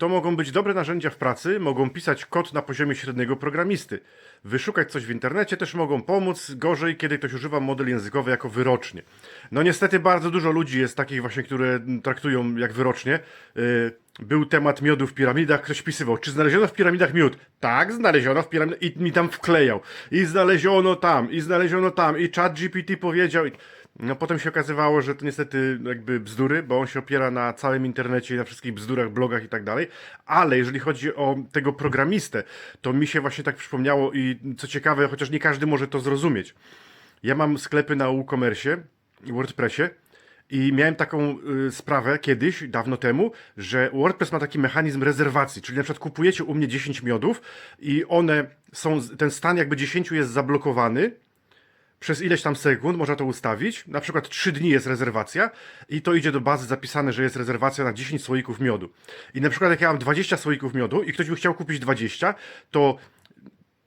To mogą być dobre narzędzia w pracy, mogą pisać kod na poziomie średniego programisty. Wyszukać coś w internecie też mogą pomóc, gorzej, kiedy ktoś używa model językowy jako wyrocznie. No niestety bardzo dużo ludzi jest takich właśnie, które traktują jak wyrocznie. Yy, Był temat miodu w piramidach, ktoś pisywał, czy znaleziono w piramidach miód? Tak, znaleziono w piramidach i mi tam wklejał. I znaleziono tam, i znaleziono tam, i chat GPT powiedział. No potem się okazywało, że to niestety jakby bzdury, bo on się opiera na całym internecie na wszystkich bzdurach, blogach i tak dalej. Ale jeżeli chodzi o tego programistę, to mi się właśnie tak przypomniało i co ciekawe, chociaż nie każdy może to zrozumieć. Ja mam sklepy na WooCommerce WordPressie i miałem taką y, sprawę kiedyś, dawno temu, że WordPress ma taki mechanizm rezerwacji, czyli na przykład kupujecie u mnie 10 miodów i one są, ten stan jakby 10 jest zablokowany, przez ileś tam sekund można to ustawić. Na przykład 3 dni jest rezerwacja i to idzie do bazy zapisane, że jest rezerwacja na 10 słoików miodu. I na przykład jak ja mam 20 słoików miodu i ktoś by chciał kupić 20, to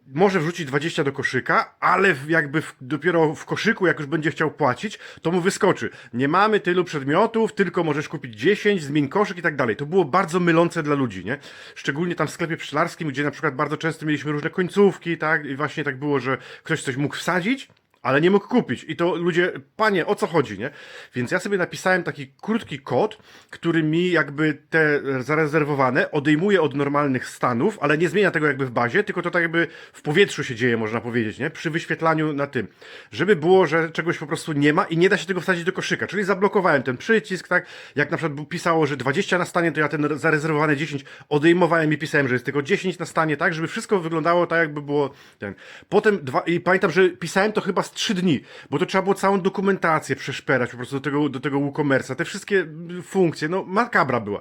może wrzucić 20 do koszyka, ale jakby w, dopiero w koszyku, jak już będzie chciał płacić, to mu wyskoczy. Nie mamy tylu przedmiotów, tylko możesz kupić 10, zmień koszyk i tak dalej. To było bardzo mylące dla ludzi, nie? Szczególnie tam w sklepie pszczelarskim, gdzie na przykład bardzo często mieliśmy różne końcówki, tak? I właśnie tak było, że ktoś coś mógł wsadzić, ale nie mógł kupić. I to ludzie, panie, o co chodzi, nie? Więc ja sobie napisałem taki krótki kod, który mi jakby te zarezerwowane odejmuje od normalnych stanów, ale nie zmienia tego jakby w bazie, tylko to tak jakby w powietrzu się dzieje, można powiedzieć, nie? Przy wyświetlaniu na tym. Żeby było, że czegoś po prostu nie ma i nie da się tego wsadzić do koszyka. Czyli zablokowałem ten przycisk, tak? Jak na przykład pisało, że 20 na stanie, to ja ten zarezerwowany 10 odejmowałem i pisałem, że jest tylko 10 na stanie, tak? Żeby wszystko wyglądało tak, jakby było ten. Potem dwa, i pamiętam, że pisałem to chyba z 3 dni, bo to trzeba było całą dokumentację przeszperać po prostu do tego, do tego WooCommerce'a, te wszystkie mm, funkcje, no makabra była.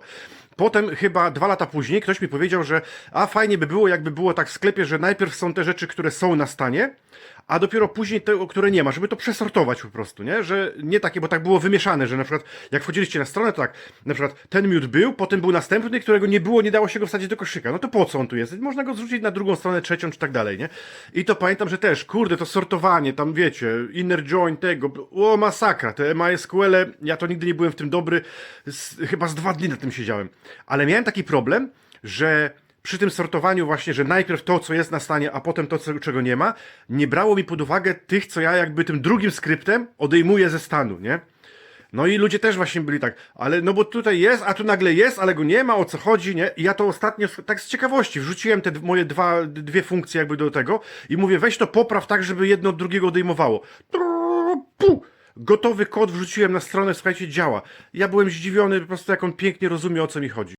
Potem chyba dwa lata później ktoś mi powiedział, że a fajnie by było, jakby było tak w sklepie, że najpierw są te rzeczy, które są na stanie, a dopiero później te, które nie ma, żeby to przesortować po prostu, nie? Że nie takie, bo tak było wymieszane, że na przykład jak wchodziliście na stronę, to tak, na przykład ten miód był, potem był następny, którego nie było, nie dało się go wsadzić do koszyka. No to po co on tu jest? Można go zrzucić na drugą stronę, trzecią czy tak dalej, nie? I to pamiętam, że też, kurde, to sortowanie, tam wiecie, inner join tego, o masakra, te MySQL, -e, ja to nigdy nie byłem w tym dobry, z, chyba z dwa dni na tym siedziałem. Ale miałem taki problem, że przy tym sortowaniu właśnie, że najpierw to, co jest na stanie, a potem to, co, czego nie ma, nie brało mi pod uwagę tych, co ja jakby tym drugim skryptem odejmuję ze stanu, nie? No i ludzie też właśnie byli tak, ale no bo tutaj jest, a tu nagle jest, ale go nie ma, o co chodzi, nie? I ja to ostatnio tak z ciekawości wrzuciłem te moje dwa, dwie funkcje jakby do tego i mówię, weź to popraw tak, żeby jedno od drugiego odejmowało. Gotowy kod wrzuciłem na stronę, słuchajcie, działa. Ja byłem zdziwiony po prostu, jak on pięknie rozumie, o co mi chodzi.